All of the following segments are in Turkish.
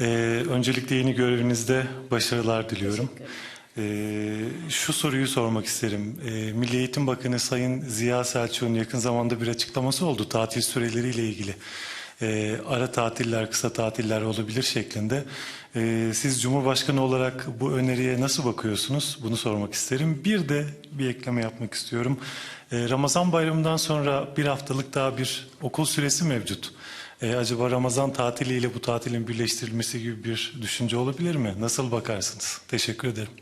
Ee, öncelikle yeni görevinizde başarılar diliyorum. Ee, şu soruyu sormak isterim. Ee, Milli Eğitim Bakanı Sayın Ziya Selçuk'un yakın zamanda bir açıklaması oldu tatil süreleriyle ilgili. Ee, ara tatiller, kısa tatiller olabilir şeklinde. Ee, siz Cumhurbaşkanı olarak bu öneriye nasıl bakıyorsunuz? Bunu sormak isterim. Bir de bir ekleme yapmak istiyorum. Ee, Ramazan bayramından sonra bir haftalık daha bir okul süresi mevcut. Ee, acaba Ramazan tatiliyle bu tatilin birleştirilmesi gibi bir düşünce olabilir mi? Nasıl bakarsınız? Teşekkür ederim.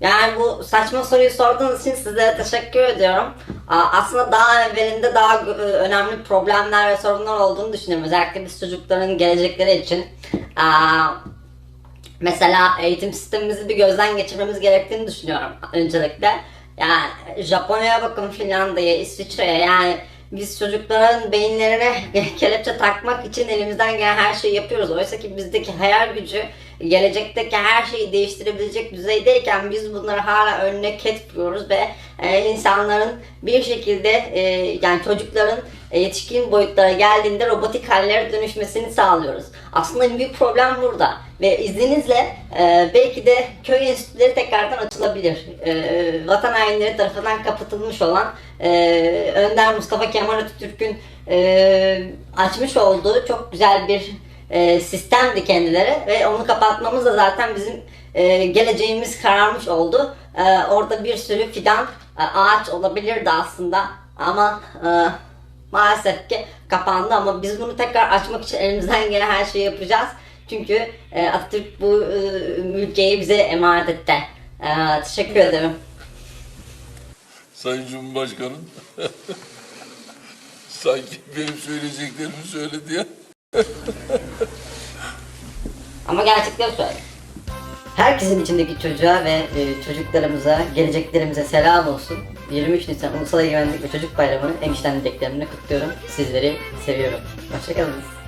Yani bu saçma soruyu sorduğunuz için size teşekkür ediyorum. Aslında daha evvelinde daha e, önemli problemler ve sorunlar olduğunu düşünüyorum. Özellikle biz çocukların gelecekleri için. Mesela eğitim sistemimizi bir gözden geçirmemiz gerektiğini düşünüyorum öncelikle. Yani Japonya'ya bakın, Finlandiya'ya, İsviçre'ye yani biz çocukların beyinlerine kelepçe takmak için elimizden gelen her şeyi yapıyoruz. Oysa ki bizdeki hayal gücü gelecekteki her şeyi değiştirebilecek düzeydeyken biz bunları hala önüne ketliyoruz ve e, insanların bir şekilde e, yani çocukların yetişkin boyutlara geldiğinde robotik hallere dönüşmesini sağlıyoruz. Aslında büyük problem burada ve izninizle e, belki de köy enstitüleri tekrardan açılabilir. E, vatan hainleri tarafından kapatılmış olan Önder Mustafa Kemal Atatürk'ün açmış olduğu çok güzel bir e, sistemdi kendileri ve onu kapatmamız da zaten bizim e, geleceğimiz kararmış oldu. E, orada bir sürü fidan e, ağaç olabilirdi aslında ama e, maalesef ki kapandı ama biz bunu tekrar açmak için elimizden gelen her şeyi yapacağız. Çünkü e, Atatürk bu e, ülkeyi bize emanet etti. E, teşekkür ederim. Sayın Cumhurbaşkanım. Sanki benim söyleyeceklerimi söyledi ya. Ama gerçekten söyle. Herkesin içindeki çocuğa ve e, çocuklarımıza, geleceklerimize selam olsun. 23 Nisan Ulusal Egemenlik ve Çocuk Bayramı'nın en içten dileklerimle kutluyorum. Sizleri seviyorum. Hoşçakalın.